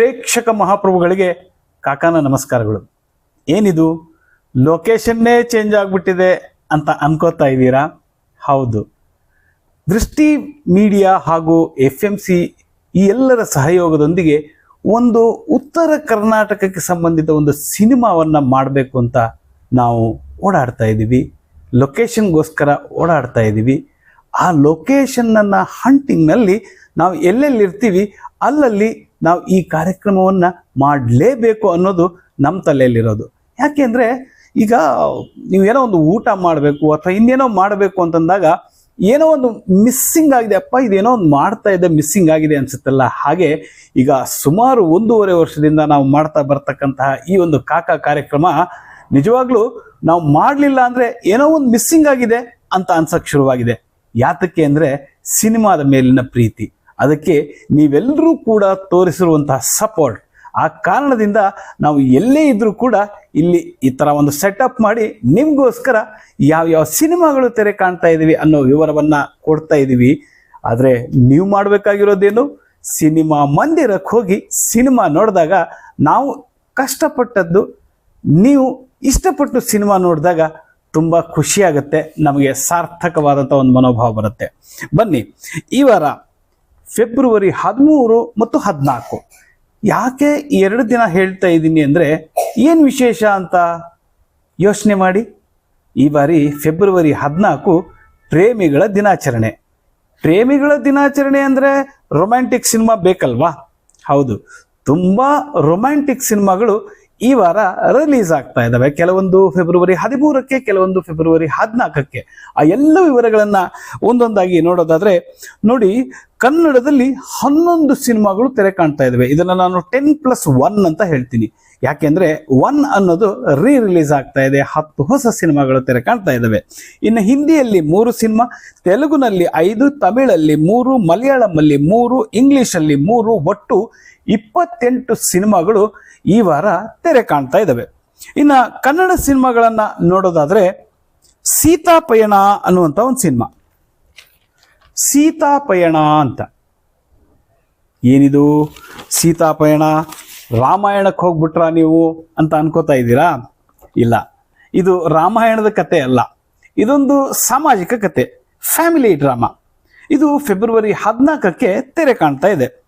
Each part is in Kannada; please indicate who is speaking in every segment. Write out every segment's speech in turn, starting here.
Speaker 1: ಪ್ರೇಕ್ಷಕ ಮಹಾಪ್ರಭುಗಳಿಗೆ ಕಾಕಾನ ನಮಸ್ಕಾರಗಳು. ಏನಿದು? ಲೊಕೇಶನ್ನೇ ಚೇಂಜ್ ಆಗಿಬಿಟ್ಟಿದೆ ಅಂತ ಅನ್ಕೋತಾ ಇದ್ದೀರಾ? ಹೌದು. ದೃಷ್ಟಿ ಮೀಡಿಯಾ ಹಾಗೂ ಎಫ್ ಎಂ ಸಿ ಈ ಎಲ್ಲರ ಸಹಯೋಗದೊಂದಿಗೆ ಒಂದು ಉತ್ತರ ಕರ್ನಾಟಕಕ್ಕೆ ಸಂಬಂಧಿತ ಒಂದು ಸಿನಿಮಾವನ್ನು ಮಾಡಬೇಕು ಅಂತ ನಾವು ಓಡಾಡ್ತಾ ಇದ್ದೀವಿ. ಲೊಕೇಶನ್ಗೋಸ್ಕರ ಓಡಾಡ್ತಾ ಇದ್ದೀವಿ. ಆ ಲೊಕೇಶನ್ನನ್ನು ಹಂಟಿಂಗ್ನಲ್ಲಿ ನಾವು ಎಲ್ಲೆಲ್ಲಿರ್ತೀವಿ ಅಲ್ಲಲ್ಲಿ ನಾವು ಈ ಕಾರ್ಯಕ್ರಮವನ್ನು ಮಾಡಲೇಬೇಕು ಅನ್ನೋದು ನಮ್ಮ ತಲೆಯಲ್ಲಿರೋದು. ಯಾಕೆಂದರೆ ಈಗ ನೀವು ಏನೋ ಒಂದು ಊಟ ಮಾಡಬೇಕು ಅಥವಾ ಇನ್ನೇನೋ ಮಾಡಬೇಕು ಅಂತಂದಾಗ ಏನೋ ಒಂದು ಮಿಸ್ಸಿಂಗ್ ಆಗಿದೆ, ಅಪ್ಪ ಇದೇನೋ ಒಂದು ಮಾಡ್ತಾ ಇದೆ ಮಿಸ್ಸಿಂಗ್ ಆಗಿದೆ ಅನ್ಸುತ್ತಲ್ಲ. ಹಾಗೆ ಈಗ ಸುಮಾರು ಒಂದೂವರೆ ವರ್ಷದಿಂದ ನಾವು ಮಾಡ್ತಾ ಬರ್ತಕ್ಕಂತಹ ಈ ಒಂದು ಕಾಕಾ ಕಾರ್ಯಕ್ರಮ ನಿಜವಾಗ್ಲೂ ನಾವು ಮಾಡಲಿಲ್ಲ ಅಂದರೆ ಏನೋ ಒಂದು ಮಿಸ್ಸಿಂಗ್ ಆಗಿದೆ ಅಂತ ಅನ್ಸಕ್ಕೆ ಶುರುವಾಗಿದೆ. ಯಾತಕ್ಕೆ ಅಂದರೆ ಸಿನಿಮಾದ ಮೇಲಿನ ಪ್ರೀತಿ. ಅದಕ್ಕೆ ನೀವೆಲ್ಲರೂ ಕೂಡ ತೋರಿಸಿರುವಂತಹ ಸಪೋರ್ಟ್ ಆ ಕಾರಣದಿಂದ ನಾವು ಎಲ್ಲೇ ಇದ್ದರೂ ಕೂಡ ಇಲ್ಲಿ ಈ ಥರ ಒಂದು ಸೆಟಪ್ ಮಾಡಿ ನಿಮಗೋಸ್ಕರ ಯಾವ ಯಾವ ಸಿನಿಮಾಗಳು ತೆರೆ ಕಾಣ್ತಾ ಇದ್ದೀವಿ ಅನ್ನೋ ವಿವರವನ್ನು ಕೊಡ್ತಾ ಇದ್ದೀವಿ. ಆದರೆ ನೀವು ಮಾಡಬೇಕಾಗಿರೋದೇನು? ಸಿನಿಮಾ ಮಂದಿರಕ್ಕೆ ಹೋಗಿ ಸಿನಿಮಾ ನೋಡಿದಾಗ ನಾವು ಕಷ್ಟಪಟ್ಟದ್ದು ನೀವು ಇಷ್ಟಪಟ್ಟು ಸಿನಿಮಾ ನೋಡಿದಾಗ ತುಂಬ ಖುಷಿಯಾಗುತ್ತೆ, ನಮಗೆ ಸಾರ್ಥಕವಾದಂಥ ಒಂದು ಮನೋಭಾವ ಬರುತ್ತೆ. ಬನ್ನಿ, ಈ ವಾರ ಫೆಬ್ರವರಿ ಹದಿಮೂರು ಮತ್ತು ಹದಿನಾಲ್ಕು. ಯಾಕೆ ಎರಡು ದಿನ ಹೇಳ್ತಾ ಇದ್ದೀನಿ ಅಂದರೆ ಏನು ವಿಶೇಷ ಅಂತ ಯೋಚನೆ ಮಾಡಿ. ಈ ಬಾರಿ ಫೆಬ್ರವರಿ ಹದಿನಾಲ್ಕು ಪ್ರೇಮಿಗಳ ದಿನಾಚರಣೆ. ಪ್ರೇಮಿಗಳ ದಿನಾಚರಣೆ ಅಂದರೆ ರೊಮ್ಯಾಂಟಿಕ್ ಸಿನಿಮಾ ಬೇಕಲ್ವಾ? ಹೌದು. ತುಂಬ ರೊಮ್ಯಾಂಟಿಕ್ ಸಿನಿಮಾಗಳು ಈ ವಾರ ರಿಲೀಸ್ ಆಗ್ತಾ ಇದ್ದಾವೆ ಕೆಲವೊಂದು ಫೆಬ್ರವರಿ ಹದಿಮೂರಕ್ಕೆ, ಕೆಲವೊಂದು ಫೆಬ್ರವರಿ ಹದಿನಾಲ್ಕಕ್ಕೆ. ಆ ಎಲ್ಲ ವಿವರಗಳನ್ನ ಒಂದೊಂದಾಗಿ ನೋಡೋದಾದ್ರೆ, ನೋಡಿ, ಕನ್ನಡದಲ್ಲಿ ಹನ್ನೊಂದು ಸಿನಿಮಾಗಳು ತೆರೆ ಕಾಣ್ತಾ ಇದ್ದಾವೆ ಇದನ್ನ ನಾನು ಟೆನ್ ಪ್ಲಸ್ ಒನ್ ಅಂತ ಹೇಳ್ತೀನಿ. ಯಾಕೆಂದ್ರೆ ಒನ್ ಅನ್ನೋದು ರೀ ರಿಲೀಸ್ ಆಗ್ತಾ ಇದೆ. ಹತ್ತು ಹೊಸ ಸಿನಿಮಾಗಳು ತೆರೆ ಕಾಣ್ತಾ ಇದ್ದಾವೆ ಇನ್ನು ಹಿಂದಿಯಲ್ಲಿ ಮೂರು ಸಿನಿಮಾ, ತೆಲುಗುನಲ್ಲಿ ಐದು, ತಮಿಳಲ್ಲಿ ಮೂರು ಮಲಯಾಳಂನಲ್ಲಿ ಮೂರು, ಇಂಗ್ಲಿಷಲ್ಲಿ ಮೂರು, ಒಟ್ಟು ಇಪ್ಪತ್ತೆಂಟು ಸಿನಿಮಾಗಳು ಈ ವಾರ ತೆರೆ ಕಾಣ್ತಾ ಇದ್ದಾವೆ ಇನ್ನು ಕನ್ನಡ ಸಿನಿಮಾಗಳನ್ನ ನೋಡೋದಾದ್ರೆ ಸೀತಾಪಯಣ ಅನ್ನುವಂಥ ಒಂದು ಸಿನಿಮಾ. ಸೀತಾಪಯಣ ಅಂತ. ಏನಿದು? ಸೀತಾಪಯಣ, ರಾಮಾಯಣಕ್ಕೆ ಹೋಗ್ಬಿಟ್ರಾ ನೀವು ಅಂತ ಅನ್ಕೋತಾ ಇದ್ದೀರಾ? ಇಲ್ಲ. ಇದು ರಾಮಾಯಣದ ಕತೆ ಅಲ್ಲ. ಇದೊಂದು ಸಾಮಾಜಿಕ ಕತೆ. Family drama. ಇದು ಫೆಬ್ರವರಿ ಹದಿನಾಲ್ಕಕ್ಕೆ ತೆರೆ ಕಾಣ್ತಾ ಇದೆ.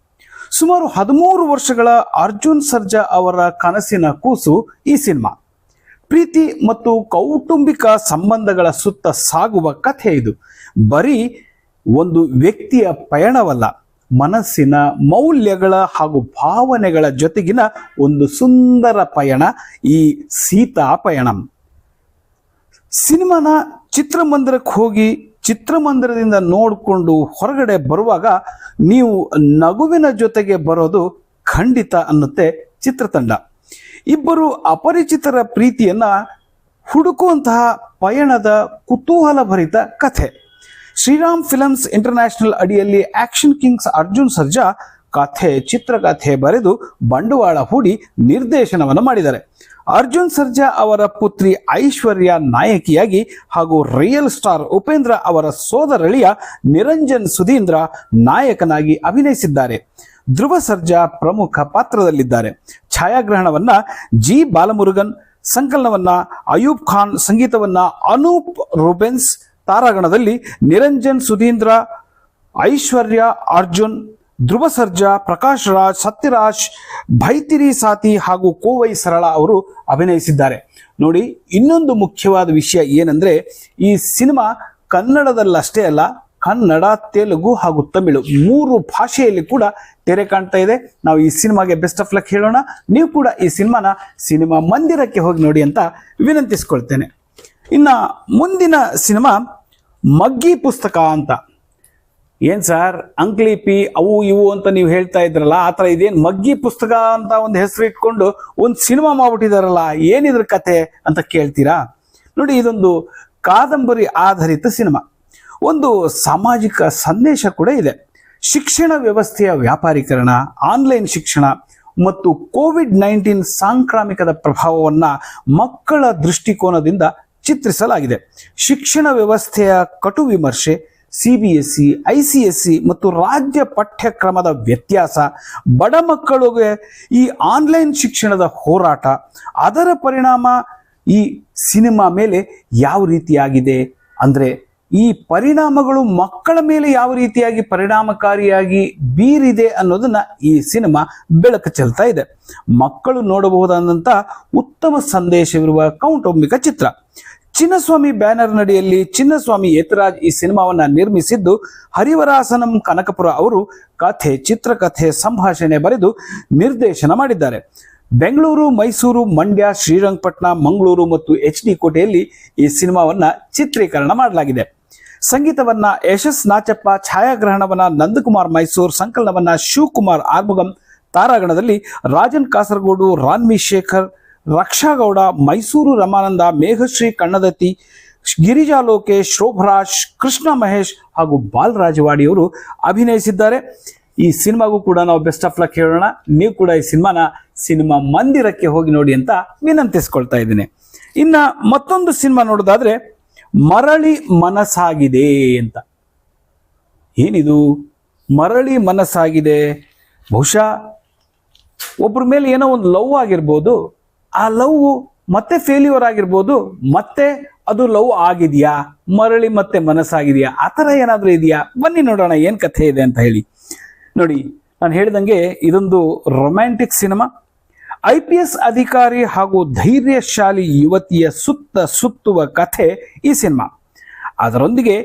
Speaker 1: ಸುಮಾರು ಹದಿಮೂರು ವರ್ಷಗಳ ಅರ್ಜುನ್ ಸರ್ಜಾ ಅವರ ಕನಸಿನ ಕೂಸು ಈ ಸಿನಿಮಾ. ಪ್ರೀತಿ ಮತ್ತು ಕೌಟುಂಬಿಕ ಸಂಬಂಧಗಳ ಸುತ್ತ ಸಾಗುವ ಕಥೆ ಇದು. ಬರೀ ಒಂದು ವ್ಯಕ್ತಿಯ ಪಯಣವಲ್ಲ, ಮನಸ್ಸಿನ ಮೌಲ್ಯಗಳ ಹಾಗೂ ಭಾವನೆಗಳ ಜೊತೆಗಿನ ಒಂದು ಸುಂದರ ಪಯಣ ಈ ಸೀತಾ ಪಯಣಂ. ಸಿನಿಮಾನ ಚಿತ್ರಮಂದಿರಕ್ಕೆ ಹೋಗಿ ಚಿತ್ರಮಂದಿರದಿಂದ ನೋಡಿಕೊಂಡು ಹೊರಗಡೆ ಬರುವಾಗ ನೀವು ನಗುವಿನ ಜೊತೆಗೆ ಬರೋದು ಖಂಡಿತ ಅನ್ನುತ್ತೆ ಚಿತ್ರತಂಡ. ಇಬ್ಬರು ಅಪರಿಚಿತರ ಪ್ರೀತಿಯನ್ನ ಹುಡುಕುವಂತಹ ಪಯಣದ ಕುತೂಹಲಭರಿತ ಕಥೆ. ಶ್ರೀರಾಮ್ ಫಿಲಮ್ಸ್ ಇಂಟರ್ನ್ಯಾಷನಲ್ ಅಡಿಯಲ್ಲಿ ಆಕ್ಷನ್ ಕಿಂಗ್ಸ್ ಅರ್ಜುನ್ ಸರ್ಜಾ ಕಥೆ, ಚಿತ್ರಕಥೆ ಬರೆದು ಬಂಡವಾಳ ಹೂಡಿ ನಿರ್ದೇಶನವನ್ನು ಮಾಡಿದ್ದಾರೆ. ಅರ್ಜುನ್ ಸರ್ಜಾ ಅವರ ಪುತ್ರಿ ಐಶ್ವರ್ಯ ನಾಯಕಿಯಾಗಿ ಹಾಗೂ ರಿಯಲ್ ಸ್ಟಾರ್ ಉಪೇಂದ್ರ ಅವರ ಸೋದರಳಿಯ ನಿರಂಜನ್ ಸುಧೀಂದ್ರ ನಾಯಕನಾಗಿ ಅಭಿನಯಿಸಿದ್ದಾರೆ. ಧ್ರುವ ಸರ್ಜಾ ಪ್ರಮುಖ ಪಾತ್ರದಲ್ಲಿದ್ದಾರೆ. ಛಾಯಾಗ್ರಹಣವನ್ನ ಜಿ. ಬಾಲಮುರುಗನ್, ಸಂಕಲನವನ್ನ ಅಯೂಬ್ ಖಾನ್, ಸಂಗೀತವನ್ನ ಅನೂಪ್ ರುಬೆನ್ಸ್ ತಾರಾಗಣದಲ್ಲಿ ನಿರಂಜನ್ ಸುಧೀಂದ್ರ, ಐಶ್ವರ್ಯ, ಅರ್ಜುನ್ ಧ್ರುವ ಸರ್ಜಾ, ಪ್ರಕಾಶ್ ರಾಜ್, ಸತ್ಯರಾಜ್, ಭೈತಿರಿ ಸಾತಿ ಹಾಗೂ ಕೋವೈ ಸರಳ ಅವರು ಅಭಿನಯಿಸಿದ್ದಾರೆ. ನೋಡಿ, ಇನ್ನೊಂದು ಮುಖ್ಯವಾದ ವಿಷಯ ಏನಂದ್ರೆ, ಈ ಸಿನಿಮಾ ಕನ್ನಡದಲ್ಲಷ್ಟೇ ಅಲ್ಲ, ಕನ್ನಡ, ತೆಲುಗು ಹಾಗೂ ತಮಿಳು ಮೂರು ಭಾಷೆಯಲ್ಲಿ ಕೂಡ ತೆರೆ ಕಾಣ್ತಾ ಇದೆ. ನಾವು ಈ ಸಿನಿಮಾಗೆ ಬೆಸ್ಟ್ ಆಫ್ ಲಕ್ ಹೇಳೋಣ. ನೀವು ಕೂಡ ಈ ಸಿನಿಮಾನ ಸಿನಿಮಾ ಮಂದಿರಕ್ಕೆ ಹೋಗಿ ನೋಡಿ ಅಂತ ವಿನಂತಿಸ್ಕೊಳ್ತೇನೆ. ಇನ್ನ ಮುಂದಿನ ಸಿನಿಮಾ ಮಗ್ಗಿ ಪುಸ್ತಕ ಅಂತ. ಏನ್ ಸರ್? ಅಂಕ್ಲಿಪಿ ಅವು ಇವು ಅಂತ ನೀವು ಹೇಳ್ತಾ ಇದ್ರಲ್ಲ, ಆ ಥರ ಇದೇನು ಮಗ್ಗಿ ಪುಸ್ತಕ ಅಂತ ಒಂದು ಹೆಸರು ಇಟ್ಕೊಂಡು ಒಂದು ಸಿನಿಮಾ ಮಾಡ್ಬಿಟ್ಟಿದಾರಲ್ಲ, ಏನಿದ್ರ ಕತೆ ಅಂತ ಕೇಳ್ತೀರಾ? ನೋಡಿ, ಇದೊಂದು ಕಾದಂಬರಿ ಆಧಾರಿತ ಸಿನಿಮಾ. ಒಂದು ಸಾಮಾಜಿಕ ಸಂದೇಶ ಕೂಡ ಇದೆ. ಶಿಕ್ಷಣ ವ್ಯವಸ್ಥೆಯ ವ್ಯಾಪಾರೀಕರಣ, ಆನ್ಲೈನ್ ಶಿಕ್ಷಣ ಮತ್ತು ಕೋವಿಡ್ ನೈನ್ಟೀನ್ ಸಾಂಕ್ರಾಮಿಕದ ಪ್ರಭಾವವನ್ನ ಮಕ್ಕಳ ದೃಷ್ಟಿಕೋನದಿಂದ ಚಿತ್ರಿಸಲಾಗಿದೆ. ಶಿಕ್ಷಣ ವ್ಯವಸ್ಥೆಯ ಕಟು ವಿಮರ್ಶೆ C B S C I C S C ಮತ್ತು ರಾಜ್ಯ ಪಠ್ಯಕ್ರಮದ ವ್ಯತ್ಯಾಸ, ಬಡ ಮಕ್ಕಳಿಗೆ ಈ ಆನ್ಲೈನ್ ಶಿಕ್ಷಣದ ಹೋರಾಟ, ಅದರ ಪರಿಣಾಮ ಈ ಸಿನಿಮಾ ಮೇಲೆ ಯಾವ ರೀತಿಯಾಗಿದೆ? ಅಂದರೆ ಈ ಪರಿಣಾಮಗಳು ಮಕ್ಕಳ ಮೇಲೆ ಯಾವ ರೀತಿಯಾಗಿ ಪರಿಣಾಮಕಾರಿಯಾಗಿ ಬೀರಿದೆ ಅನ್ನೋದನ್ನ ಈ ಸಿನಿಮಾ ಬೆಳಕು ಚೆಲ್ತಾ ಇದೆ. ಮಕ್ಕಳು ನೋಡಬಹುದಾದಂಥ ಉತ್ತಮ ಸಂದೇಶವಿರುವ ಕೌಟುಂಬಿಕ ಚಿತ್ರ. ಚಿನ್ನಸ್ವಾಮಿ ಬ್ಯಾನರ್ ನಡಿಯಲ್ಲಿ ಚಿನ್ನಸ್ವಾಮಿ ಯತರಾಜ್ ಈ ಸಿನಿಮಾವನ್ನ ನಿರ್ಮಿಸಿದ್ದು ಹರಿವರಾಸನಂ ಕನಕಪುರ ಅವರು ಕಥೆ, ಚಿತ್ರಕಥೆ ಸಂಭಾಷಣೆ ಬರೆದು ನಿರ್ದೇಶನ ಮಾಡಿದ್ದಾರೆ. ಬೆಂಗಳೂರು, ಮೈಸೂರು, ಮಂಡ್ಯ, ಶ್ರೀರಂಗಪಟ್ಟಣ, ಮಂಗಳೂರು ಮತ್ತು ಎಚ್ ಡಿ ಕೋಟೆಯಲ್ಲಿ ಈ ಸಿನಿಮಾವನ್ನ ಚಿತ್ರೀಕರಣ ಮಾಡಲಾಗಿದೆ. ಸಂಗೀತವನ್ನ ಯಶಸ್ ನಾಚಪ್ಪ, ಛಾಯಾಗ್ರಹಣವನ್ನ ನಂದಕುಮಾರ್ ಮೈಸೂರು, ಸಂಕಲನವನ್ನ ಶಿವಕುಮಾರ್ ಆರ್ಮುಗಂ, ತಾರಾಗಣದಲ್ಲಿ ರಾಜನ್ ಕಾಸರಗೋಡು, ರಾನ್ವಿ ಶೇಖರ್ ರಕ್ಷಾಗೌಡ, ಮೈಸೂರು ರಮಾನಂದ, ಮೇಘಶ್ರೀ ಕಣ್ಣದತ್ತಿ ಗಿರಿಜಾ ಲೋಕೇಶ್, ಶೋಭರಾಜ್, ಕೃಷ್ಣ ಮಹೇಶ್ ಹಾಗೂ ಬಾಲರಾಜವಾಡಿಯವರು ಅಭಿನಯಿಸಿದ್ದಾರೆ. ಈ ಸಿನಿಮಾಗೂ ಕೂಡ ನಾವು ಬೆಸ್ಟ್ ಆಫ್ ಲಕ್ ಹೇಳೋಣ. ನೀವು ಕೂಡ ಈ ಸಿನಿಮಾನ ಸಿನಿಮಾ ಮಂದಿರಕ್ಕೆ ಹೋಗಿ ನೋಡಿ ಅಂತ ವಿನಂತಿಸ್ಕೊಳ್ತಾ ಇದ್ದೀನಿ. ಇನ್ನ ಮತ್ತೊಂದು ಸಿನಿಮಾ ನೋಡೋದಾದ್ರೆ ಮರಳಿ ಮನಸ್ಸಾಗಿದೆ ಅಂತ. ಏನಿದು? ಮರಳಿ ಮನಸ್ಸಾಗಿದೆ. ಬಹುಶಃ ಒಬ್ಬರ ಮೇಲೆ ಏನೋ ಒಂದು ಲವ್ ಆಗಿರ್ಬೋದು. ಆ ಲವ್ ಮತ್ತೆ ಫೇಲ್ಯೂರ್ ಆಗಿರ್ಬೋದು, ಮತ್ತೆ ಅದು ಲವ್ ಆಗಿದೆಯಾ? ಮರಳಿ ಮತ್ತೆ ಮನಸ್ಸಾಗಿದೆಯಾ? ಆ ಥರ ಏನಾದರೂ ಇದೆಯಾ? ಬನ್ನಿ ನೋಡೋಣ, ಏನು ಕಥೆ ಇದೆ ಅಂತ ಹೇಳಿ. ನೋಡಿ, ನಾನು ಹೇಳಿದಂಗೆ ಇದೊಂದು romantic cinema I P S ಅಧಿಕಾರಿ ಹಾಗೂ ಧೈರ್ಯಶಾಲಿ ಯುವತಿಯ ಸುತ್ತ ಸುತ್ತುವ ಕಥೆ ಈ ಸಿನಿಮಾ ಅದರೊಂದಿಗೆ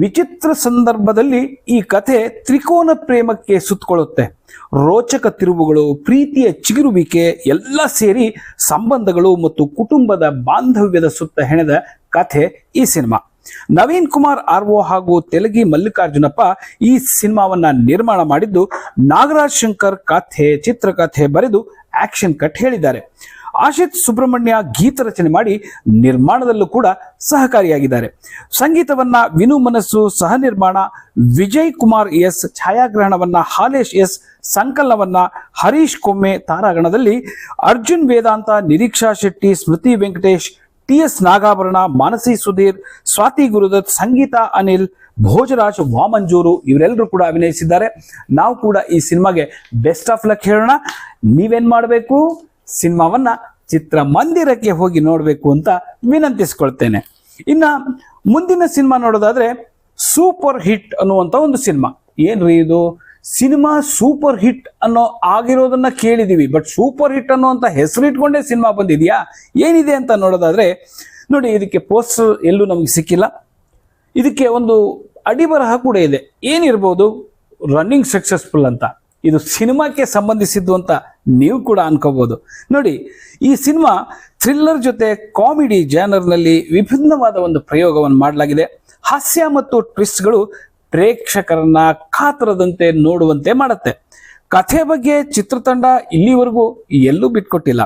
Speaker 1: ವಿಚಿತ್ರ ಸಂದರ್ಭದಲ್ಲಿ ಈ ಕಥೆ ತ್ರಿಕೋನ ಪ್ರೇಮಕ್ಕೆ ಸುತ್ತಕೊಳ್ಳುತ್ತೆ. ರೋಚಕ ತಿರುವುಗಳು, ಪ್ರೀತಿಯ ಚಿಗುರುವಿಕೆ, ಎಲ್ಲ ಸೇರಿ ಸಂಬಂಧಗಳು ಮತ್ತು ಕುಟುಂಬದ ಬಾಂಧವ್ಯದ ಸುತ್ತ ಹೆಣೆದ ಕಥೆ ಈ ಸಿನಿಮಾ. ನವೀನ್ ಕುಮಾರ್ ಆರ್ವೋ ಹಾಗೂ ತೆಲಗಿ ಮಲ್ಲಿಕಾರ್ಜುನಪ್ಪ ಈ ಸಿನಿಮಾವನ್ನ ನಿರ್ಮಾಣ ಮಾಡಿದ್ದು ನಾಗರಾಜ್ ಶಂಕರ್ ಕಥೆ, ಚಿತ್ರಕಥೆ ಬರೆದು ಆಕ್ಷನ್ ಕಟ್ ಹೇಳಿದ್ದಾರೆ. ಆಶಿತ್ ಸುಬ್ರಹ್ಮಣ್ಯ ಗೀತ ರಚನೆ ಮಾಡಿ ನಿರ್ಮಾಣದಲ್ಲೂ ಕೂಡ ಸಹಕಾರಿಯಾಗಿದ್ದಾರೆ. ಸಂಗೀತವನ್ನ ವಿನು ಮನಸ್ಸು ಸಹ ನಿರ್ಮಾಣ ವಿಜಯ್ ಕುಮಾರ್ ಎಸ್, ಛಾಯಾಗ್ರಹಣವನ್ನ ಹಾಲೇಶ್ ಎಸ್, ಸಂಕಲನವನ್ನ ಹರೀಶ್ ಕೊಮ್ಮೆ ತಾರಾಗಣದಲ್ಲಿ ಅರ್ಜುನ್ ವೇದಾಂತ, ನಿರೀಕ್ಷಾ ಶೆಟ್ಟಿ, ಸ್ಮೃತಿ ವೆಂಕಟೇಶ್ ಟಿ ಎಸ್ ನಾಗಾಭರಣ, ಮಾನಸಿ ಸುಧೀರ್, ಸ್ವಾತಿ ಗುರುದತ್, ಸಂಗೀತ ಅನಿಲ್, ಭೋಜರಾಜ್, ವಾಮಂಜೂರು ಇವರೆಲ್ಲರೂ ಕೂಡ ಅಭಿನಯಿಸಿದ್ದಾರೆ. ನಾವು ಕೂಡ ಈ ಸಿನಿಮಾಗೆ ಬೆಸ್ಟ್ ಆಫ್ ಲಕ್ ಹೇಳೋಣ. ನೀವೇನ್ ಮಾಡಬೇಕು? ಸಿನಿಮಾವನ್ನ ಚಿತ್ರಮಂದಿರಕ್ಕೆ ಹೋಗಿ ನೋಡಬೇಕು ಅಂತ ವಿನಂತಿಸ್ಕೊಳ್ತೇನೆ. ಇನ್ನ ಮುಂದಿನ ಸಿನಿಮಾ ನೋಡೋದಾದ್ರೆ ಸೂಪರ್ ಹಿಟ್ ಅನ್ನುವಂತ ಒಂದು ಸಿನಿಮಾ. ಏನ್ರಿ ಇದು? ಸಿನಿಮಾ ಸೂಪರ್ ಹಿಟ್ ಅನ್ನೋ ಆಗಿರೋದನ್ನ ಕೇಳಿದೀವಿ, ಬಟ್ ಸೂಪರ್ ಹಿಟ್ ಅನ್ನೋಂಥ ಹೆಸರಿಟ್ಕೊಂಡೇ ಸಿನಿಮಾ ಬಂದಿದೆಯಾ? ಏನಿದೆ ಅಂತ ನೋಡೋದಾದ್ರೆ, ನೋಡಿ ಇದಕ್ಕೆ ಪೋಸ್ಟರ್ ಎಲ್ಲೂ ನಮಗೆ ಸಿಕ್ಕಿಲ್ಲ. ಇದಕ್ಕೆ ಒಂದು ಅಡಿಬರಹ ಕೂಡ ಇದೆ. ಏನಿರ್ಬೋದು? ರನ್ನಿಂಗ್ ಸಕ್ಸಸ್ಫುಲ್ ಅಂತ. ಇದು ಸಿನಿಮಾಕ್ಕೆ ಸಂಬಂಧಿಸಿದ್ದು ಅಂತ ನೀವು ಕೂಡ ಅನ್ಕೋಬಹುದು ನೋಡಿ, ಈ ಸಿನಿಮಾ ಥ್ರಿಲ್ಲರ್ ಜೊತೆ ಕಾಮಿಡಿ ಜಾನರ್ನಲ್ಲಿ ವಿಭಿನ್ನವಾದ ಒಂದು ಪ್ರಯೋಗವನ್ನು ಮಾಡಲಾಗಿದೆ. ಹಾಸ್ಯ ಮತ್ತು ಟ್ವಿಸ್ಟ್ಗಳು ಪ್ರೇಕ್ಷಕರನ್ನ ಕಾತರದಂತೆ ನೋಡುವಂತೆ ಮಾಡುತ್ತೆ. ಕಥೆ ಬಗ್ಗೆ ಚಿತ್ರತಂಡ ಇಲ್ಲಿವರೆಗೂ ಎಲ್ಲೂ ಬಿಟ್ಕೊಟ್ಟಿಲ್ಲ.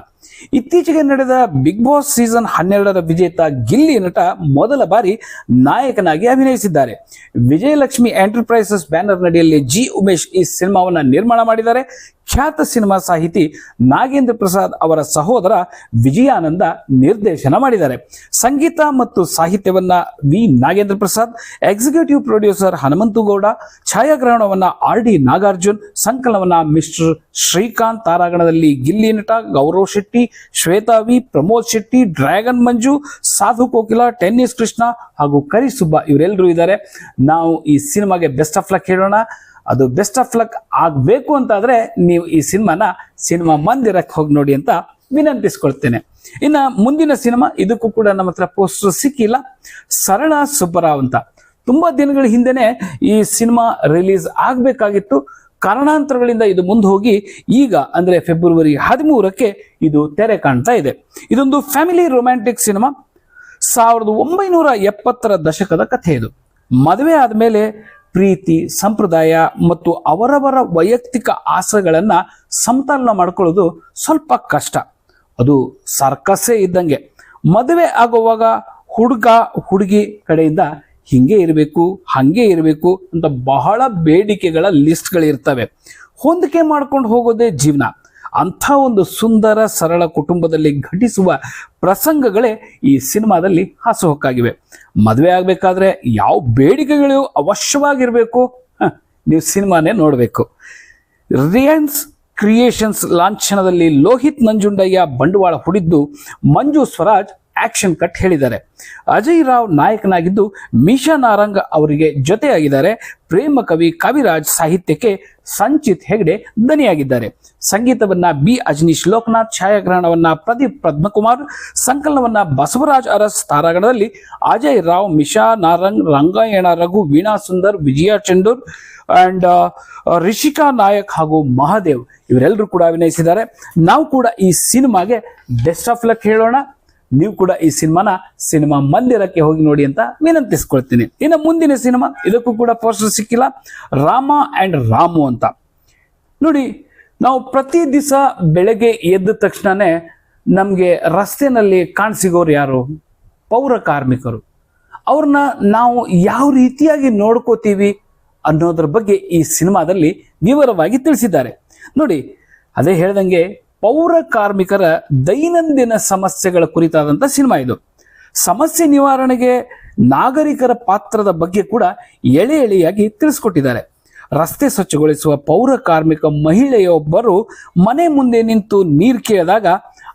Speaker 1: ಇತ್ತೀಚೆಗೆ ನಡೆದ ಬಿಗ್ ಬಾಸ್ ಸೀಸನ್ ಹನ್ನೆರಡರ ವಿಜೇತ ಗಿಲ್ಲಿ ನಟ ಮೊದಲ ಬಾರಿ ನಾಯಕನಾಗಿ ಅಭಿನಯಿಸಿದ್ದಾರೆ. ವಿಜಯಲಕ್ಷ್ಮಿ ಎಂಟರ್ಪ್ರೈಸಸ್ ಬ್ಯಾನರ್ ನಡಿಯಲ್ಲಿ ಜಿ ಉಮೇಶ್ ಈ ಸಿನಿಮಾವನ್ನ ನಿರ್ಮಾಣ ಮಾಡಿದ್ದಾರೆ. ಖ್ಯಾತ ಸಿನಿಮಾ ಸಾಹಿತಿ ನಾಗೇಂದ್ರ ಪ್ರಸಾದ್ ಅವರ ಸಹೋದರ ವಿಜಯಾನಂದ ನಿರ್ದೇಶನ ಮಾಡಿದ್ದಾರೆ. ಸಂಗೀತ ಮತ್ತು ಸಾಹಿತ್ಯವನ್ನ V Nagendra Prasad executive producer Hanumanthu Gowda ಛಾಯಾಗ್ರಹಣವನ್ನ R D Nagarjun, ಸಂಕಲನವನ್ನ mister Srikanth ತಾರಾಗಣದಲ್ಲಿ Gilli Nata Gaurav Shetty Shweta V, Pramod Shetty, dragon Manju, Sadhu Kokila, tennis Krishna ಹಾಗೂ ಕರಿಸುಬ್ಬ ಇವರೆಲ್ಲರೂ ಇದ್ದಾರೆ. ನಾವು ಈ ಸಿನಿಮಾಗೆ ಬೆಸ್ಟ್ ಆಫ್ ಲಕ್ ಹೇಳೋಣ. ಅದು ಬೆಸ್ಟ್ ಆಫ್ ಲಕ್ ಆಗಬೇಕು ಅಂತಾದ್ರೆ ನೀವು ಈ ಸಿನಿಮಾನ ಸಿನಿಮಾ ಮಂದಿರಕ್ಕೆ ಹೋಗಿ ನೋಡಿ ಅಂತ ವಿನಂತಿಸ್ಕೊಳ್ತೇನೆ. ಇನ್ನ ಮುಂದಿನ ಸಿನಿಮಾ, ಇದಕ್ಕೂ ಕೂಡ ನಮ್ಮ ಹತ್ರ ಪೋಸ್ಟರ್ ಸಿಕ್ಕಿಲ್ಲ. ಸರಳ ಸುಬ್ಬರಾವ್ ಅಂತ. ತುಂಬಾ ದಿನಗಳ ಹಿಂದೆನೆ ಈ ಸಿನಿಮಾ ರಿಲೀಸ್ ಆಗಬೇಕಾಗಿತ್ತು. ಕಾರಣಾಂತರಗಳಿಂದ ಇದು ಮುಂದೆ ಹೋಗಿ ಈಗ ಅಂದ್ರೆ ಫೆಬ್ರವರಿ ಹದಿಮೂರಕ್ಕೆ ಇದು ತೆರೆ ಕಾಣ್ತಾ ಇದೆ. ಇದೊಂದು ಫ್ಯಾಮಿಲಿ ರೊಮ್ಯಾಂಟಿಕ್ ಸಿನಿಮಾ. ಸಾವಿರದ ಒಂಬೈನೂರ ಎಪ್ಪತ್ತರ ದಶಕದ ಕಥೆ ಇದು. ಮದುವೆ ಆದಮೇಲೆ ಪ್ರೀತಿ, ಸಂಪ್ರದಾಯ ಮತ್ತು ಅವರವರ ವೈಯಕ್ತಿಕ ಆಸೆಗಳನ್ನು ಸಮತೋಲನ ಮಾಡ್ಕೊಳ್ಳೋದು ಸ್ವಲ್ಪ ಕಷ್ಟ. ಅದು ಸರ್ಕಸ್ಸೇ ಇದ್ದಂಗೆ. ಮದುವೆ ಆಗುವಾಗ ಹುಡುಗ, ಹುಡುಗಿ ಕಡೆಯಿಂದ ಹಿಂಗೆ ಇರಬೇಕು, ಹಂಗೆ ಇರಬೇಕು ಅಂತ ಬಹಳ ಬೇಡಿಕೆಗಳ ಲಿಸ್ಟ್ಗಳಿರ್ತವೆ. ಹೊಂದಿಕೆ ಮಾಡ್ಕೊಂಡು ಹೋಗೋದೇ ಜೀವನ. ಅಂಥ ಒಂದು ಸುಂದರ, ಸರಳ ಕುಟುಂಬದಲ್ಲಿ ಘಟಿಸುವ ಪ್ರಸಂಗಗಳೇ ಈ ಸಿನಿಮಾದಲ್ಲಿ ಹಾಸುಹೊಕ್ಕಾಗಿವೆ ಮದುವೆ ಆಗಬೇಕಾದ್ರೆ ಯಾವ ಬೇಡಿಕೆಗಳು ಅವಶ್ಯವಾಗಿರಬೇಕು? ನೀವು ಸಿನಿಮಾನೇ ನೋಡಬೇಕು. ರಿಯನ್ಸ್ ಕ್ರಿಯೇಷನ್ಸ್ ಲಾಂಛನದಲ್ಲಿ ಲೋಹಿತ್ ನಂಜುಂಡಯ್ಯ ಬಂಡವಾಳ ಹೂಡಿದ್ದು ಮಂಜು ಸ್ವರಾಜ್ ಆಕ್ಷನ್ ಕಟ್ ಹೇಳಿದ್ದಾರೆ. ಅಜಯ್ ರಾವ್ ನಾಯಕನಾಗಿದ್ದು ಮೀಶಾ ನಾರಂಗ್ ಅವರಿಗೆ ಜೊತೆಯಾಗಿದ್ದಾರೆ. ಪ್ರೇಮ ಕವಿ ಕವಿರಾಜ್ ಸಾಹಿತ್ಯಕ್ಕೆ ಸಂಚಿತ್ ಹೆಗ್ಡೆ ದನಿಯಾಗಿದ್ದಾರೆ ಸಂಗೀತವನ್ನ ಬಿ ಅಜನೀಶ್ ಲೋಕನಾಥ್ ಛಾಯಾಗ್ರಹಣವನ್ನ ಪ್ರದೀಪ್ ಪದ್ಮಕುಮಾರ್, ಸಂಕಲನವನ್ನ ಬಸವರಾಜ್ ಅರಸ್ ತಾರಾಗಣದಲ್ಲಿ ಅಜಯ್ ರಾವ್, ಮಿಶಾ ನಾರಂಗ್, ರಂಗಾಯಣ ರಘು, ವೀಣಾ ಸುಂದರ್, ವಿಜಯ ಚಂಡೂರ್ ಅಂಡ್ ರಿಷಿಕಾ ನಾಯಕ್ ಹಾಗೂ ಮಹಾದೇವ್ ಇವರೆಲ್ಲರೂ ಕೂಡ ಅಭಿನಯಿಸಿದ್ದಾರೆ. ನಾವು ಕೂಡ ಈ ಸಿನಿಮಾಗೆ ಬೆಸ್ಟ್ ಆಫ್ ಲಕ್ ಹೇಳೋಣ. ನೀವು ಕೂಡ ಈ ಸಿನಿಮಾನ ಸಿನಿಮಾ ಮಂದಿರಕ್ಕೆ ಹೋಗಿ ನೋಡಿ ಅಂತ ವಿನಂತಿಸ್ಕೊಳ್ತೀನಿ. ಇನ್ನು ಮುಂದಿನ ಸಿನಿಮಾ, ಇದಕ್ಕೂ ಕೂಡ ಪೋಸ್ಟರ್ ಸಿಕ್ಕಿಲ್ಲ. ರಾಮ ಅಂಡ್ ರಾಮು ಅಂತ. ನೋಡಿ, ನಾವು ಪ್ರತಿ ದಿವಸ ಬೆಳಗ್ಗೆ ಎದ್ದ ತಕ್ಷಣನೇ ನಮಗೆ ರಸ್ತೆನಲ್ಲಿ ಕಾಣಸಿಗೋರು ಯಾರು? ಪೌರ ಕಾರ್ಮಿಕರು. ಅವ್ರನ್ನ ನಾವು ಯಾವ ರೀತಿಯಾಗಿ ನೋಡ್ಕೋತೀವಿ ಅನ್ನೋದ್ರ ಬಗ್ಗೆ ಈ ಸಿನಿಮಾದಲ್ಲಿ ವಿವರವಾಗಿ ತಿಳಿಸಿದ್ದಾರೆ. ನೋಡಿ, ಅದೇ ಹೇಳ್ದಂಗೆ ಪೌರ ಕಾರ್ಮಿಕರ ದೈನಂದಿನ ಸಮಸ್ಯೆಗಳ ಕುರಿತಾದಂಥ ಸಿನಿಮಾ ಇದು. ಸಮಸ್ಯೆ ನಿವಾರಣೆಗೆ ನಾಗರಿಕರ ಪಾತ್ರದ ಬಗ್ಗೆ ಕೂಡ ಎಳೆ ಎಳೆಯಾಗಿ ತಿಳಿಸ್ಕೊಟ್ಟಿದ್ದಾರೆ. ರಸ್ತೆ ಸ್ವಚ್ಛಗೊಳಿಸುವ ಪೌರ ಕಾರ್ಮಿಕ ಮಹಿಳೆಯೊಬ್ಬರು ಮನೆ ಮುಂದೆ ನಿಂತು ನೀರು ಕೇಳಿದಾಗ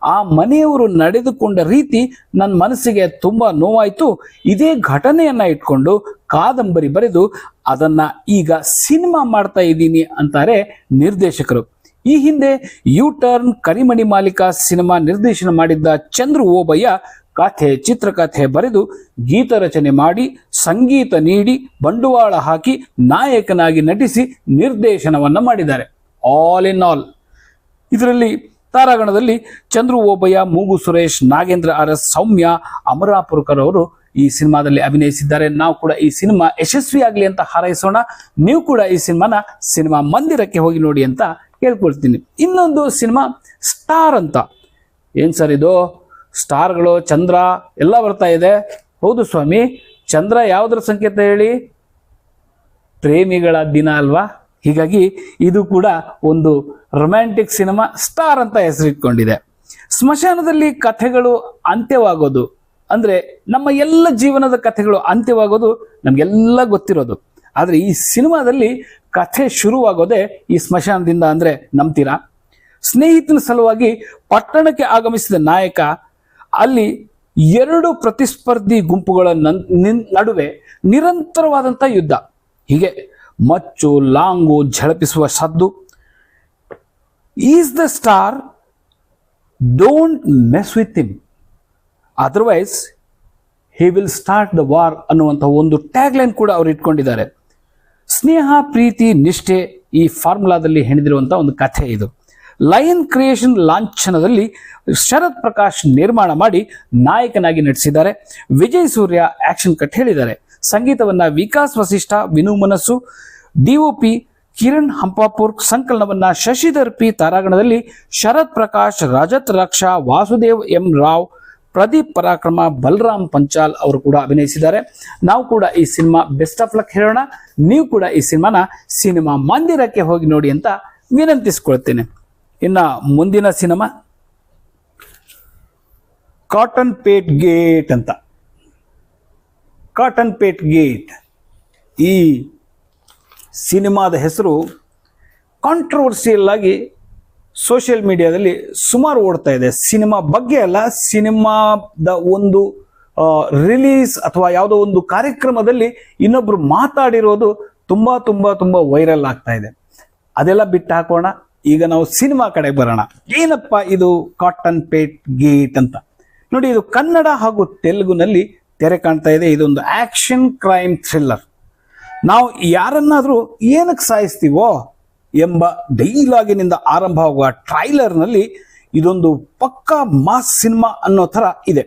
Speaker 1: ಆ ಮನೆಯವರು ನಡೆದುಕೊಂಡ ರೀತಿ ನನ್ನ ಮನಸ್ಸಿಗೆ ತುಂಬಾ ನೋವಾಯಿತು. ಇದೇ ಘಟನೆಯನ್ನ ಇಟ್ಕೊಂಡು ಕಾದಂಬರಿ ಬರೆದು ಅದನ್ನ ಈಗ ಸಿನಿಮಾ ಮಾಡ್ತಾ ಇದ್ದೀನಿ ಅಂತಾರೆ ನಿರ್ದೇಶಕರು. ಈ ಹಿಂದೆ ಯು ಟರ್ನ್ ಕರಿಮಣಿ ಮಾಲೀಕ ಸಿನಿಮಾ ನಿರ್ದೇಶನ ಮಾಡಿದ್ದ ಚಂದ್ರು ಓಬಯ್ಯ ಕಥೆ, ಚಿತ್ರಕಥೆ ಬರೆದು ಗೀತ ರಚನೆ ಮಾಡಿ ಸಂಗೀತ ನೀಡಿ ಬಂಡವಾಳ ಹಾಕಿ ನಾಯಕನಾಗಿ ನಟಿಸಿ ನಿರ್ದೇಶನವನ್ನ ಮಾಡಿದ್ದಾರೆ. ಆಲ್ ಇನ್ ಆಲ್ ಇದರಲ್ಲಿ ತಾರಾಗಣದಲ್ಲಿ ಚಂದ್ರು ಓಬಯ್ಯ, ಮೂಗು ಸುರೇಶ್, ನಾಗೇಂದ್ರ ಅರಸ್ ಸೌಮ್ಯ, ಅಮರಾಪುರಕರ್ ಅವರು ಈ ಸಿನಿಮಾದಲ್ಲಿ ಅಭಿನಯಿಸಿದ್ದಾರೆ. ನಾವು ಕೂಡ ಈ ಸಿನಿಮಾ ಯಶಸ್ವಿಯಾಗಲಿ ಅಂತ ಹಾರೈಸೋಣ. ನೀವು ಕೂಡ ಈ ಸಿನಿಮಾನ ಸಿನಿಮಾ ಮಂದಿರಕ್ಕೆ ಹೋಗಿ ನೋಡಿ ಅಂತ ಕೇಳ್ಕೊಳ್ತೀನಿ. ಇನ್ನೊಂದು ಸಿನಿಮಾ, ಸ್ಟಾರ್ ಅಂತ. ಏನು ಸರ್ ಇದು? ಸ್ಟಾರ್ಗಳು, ಚಂದ್ರ, ಎಲ್ಲ ಬರ್ತಾ ಇದೆ. ಹೌದು ಸ್ವಾಮಿ, ಚಂದ್ರ ಯಾವುದ್ರ ಸಂಕೇತ ಹೇಳಿ? ಪ್ರೇಮಿಗಳ ದಿನ ಅಲ್ವಾ? ಹೀಗಾಗಿ ಇದು ಕೂಡ ಒಂದು ರೊಮ್ಯಾಂಟಿಕ್ ಸಿನಿಮಾ, ಸ್ಟಾರ್ ಅಂತ ಹೆಸರಿಟ್ಕೊಂಡಿದೆ. ಸ್ಮಶಾನದಲ್ಲಿ ಕಥೆಗಳು ಅಂತ್ಯವಾಗೋದು. ಅಂದರೆ ನಮ್ಮ ಎಲ್ಲ ಜೀವನದ ಕಥೆಗಳು ಅಂತ್ಯವಾಗೋದು ನಮಗೆಲ್ಲ ಗೊತ್ತಿರೋದು. ಆದರೆ ಈ ಸಿನಿಮಾದಲ್ಲಿ ಕಥೆ ಶುರುವಾಗೋದೆ ಈ ಸ್ಮಶಾನದಿಂದ ಅಂದ್ರೆ ನಂಬ್ತೀರಾ? ಸ್ನೇಹಿತನ ಸಲುವಾಗಿ ಪಟ್ಟಣಕ್ಕೆ ಆಗಮಿಸಿದ ನಾಯಕ, ಅಲ್ಲಿ ಎರಡು ಪ್ರತಿಸ್ಪರ್ಧಿ ಗುಂಪುಗಳ ನಡುವೆ ನಿರಂತರವಾದಂಥ ಯುದ್ಧ. ಹೀಗೆ ಮಚ್ಚು, ಲಾಂಗು ಝಳಪಿಸುವ ಸದ್ದು. Is the star, don't mess with him. Otherwise he will start the war ಅನ್ನುವಂಥ ಒಂದು ಟ್ಯಾಗ್ಲೈನ್ ಕೂಡ ಅವರು ಇಟ್ಕೊಂಡಿದ್ದಾರೆ. ಸ್ನೇಹ, ಪ್ರೀತಿ, ನಿಷ್ಠೆ ಈ ಫಾರ್ಮುಲಾದಲ್ಲಿ ಹೆಣೆದಿರುವಂಥ ಒಂದು ಕಥೆ ಇದು. ಲಯನ್ ಕ್ರಿಯೇಷನ್ ಲಾಂಛನದಲ್ಲಿ ಶರತ್ ಪ್ರಕಾಶ್ ನಿರ್ಮಾಣ ಮಾಡಿ ನಾಯಕನಾಗಿ ನಟಿಸಿದ್ದಾರೆ. ವಿಜಯ್ ಸೂರ್ಯ ಆಕ್ಷನ್ ಕಟ್ ಹೇಳಿದ್ದಾರೆ. ಸಂಗೀತವನ್ನ ವಿಕಾಸ್ ವಸಿಷ್ಠ, ವಿನು ಮನಸ್ಸು ಡಿಒಪಿ ಕಿರಣ್ ಹಂಪಾಪುರ್, ಸಂಕಲನವನ್ನ ಶಶಿಧರ್ ಪಿ ತಾರಾಗಣದಲ್ಲಿ ಶರತ್ ಪ್ರಕಾಶ್, ರಜತ್ ರಕ್ಷಾ, ವಾಸುದೇವ್ ಎಂ ರಾವ್ ಪ್ರದೀಪ್ ಪರಾಕ್ರಮ ಬಲರಾಮ್ ಪಂಚಾಲ್ ಅವರು ಕೂಡ ಅಭಿನಯಿಸಿದ್ದಾರೆ. ನಾವು ಕೂಡ ಈ ಸಿನಿಮಾ ಬೆಸ್ಟ್ ಆಫ್ ಲಕ್ ಹೇಳೋಣ. ನೀವು ಕೂಡ ಈ ಸಿನಿಮಾನ ಸಿನಿಮಾ ಮಂದಿರಕ್ಕೆ ಹೋಗಿ ನೋಡಿ ಅಂತ ವಿನಂತಿಸ್ಕೊಳ್ತೇನೆ. ಇನ್ನು ಮುಂದಿನ ಸಿನಿಮಾ? ಕಾಟನ್ ಪೇಟ್ ಗೇಟ್ ಅಂತ. ಕಾಟನ್ ಪೇಟ್ ಗೇಟ್ ಈ ಸಿನಿಮಾದ ಹೆಸರು ಕಾಂಟ್ರವರ್ಸಿಯಲ್ ಆಗಿ ಸೋಷಿಯಲ್ ಮೀಡಿಯಾದಲ್ಲಿ ಸುಮಾರು ಓಡ್ತಾ ಇದೆ. ಸಿನಿಮಾ ಬಗ್ಗೆ ಅಲ್ಲ, ಸಿನಿಮಾದ ಒಂದು ರಿಲೀಸ್ ಅಥವಾ ಯಾವುದೋ ಒಂದು ಕಾರ್ಯಕ್ರಮದಲ್ಲಿ ಇನ್ನೊಬ್ರು ಮಾತಾಡಿರೋದು ತುಂಬ ತುಂಬ ತುಂಬ ವೈರಲ್ ಆಗ್ತಾ ಇದೆ. ಅದೆಲ್ಲ ಬಿಟ್ಟು ಹಾಕೋಣ. ಈಗ ನಾವು ಸಿನಿಮಾ ಕಡೆ ಬರೋಣ. ಏನಪ್ಪ ಇದು ಕಾಟನ್ ಪೇಟ್ ಗೇಟ್ ಅಂತ? ನೋಡಿ, ಇದು ಕನ್ನಡ ಹಾಗೂ ತೆಲುಗುನಲ್ಲಿ ತೆರೆ ಕಾಣ್ತಾ ಇದೆ. ಇದೊಂದು ಆಕ್ಷನ್ ಕ್ರೈಮ್ ಥ್ರಿಲ್ಲರ್ ನಾವು ಯಾರನ್ನಾದರೂ ಏನಕ್ಕೆ ಸಾಯಿಸ್ತೀವೋ ಎಂಬ ಡೈಲಾಗಿನಿಂದ ಆರಂಭವಾಗುವ ಟ್ರೈಲರ್ನಲ್ಲಿ ಇದೊಂದು ಪಕ್ಕಾ ಮಾಸ್ ಸಿನಿಮಾ ಅನ್ನೋ ಥರ ಇದೆ.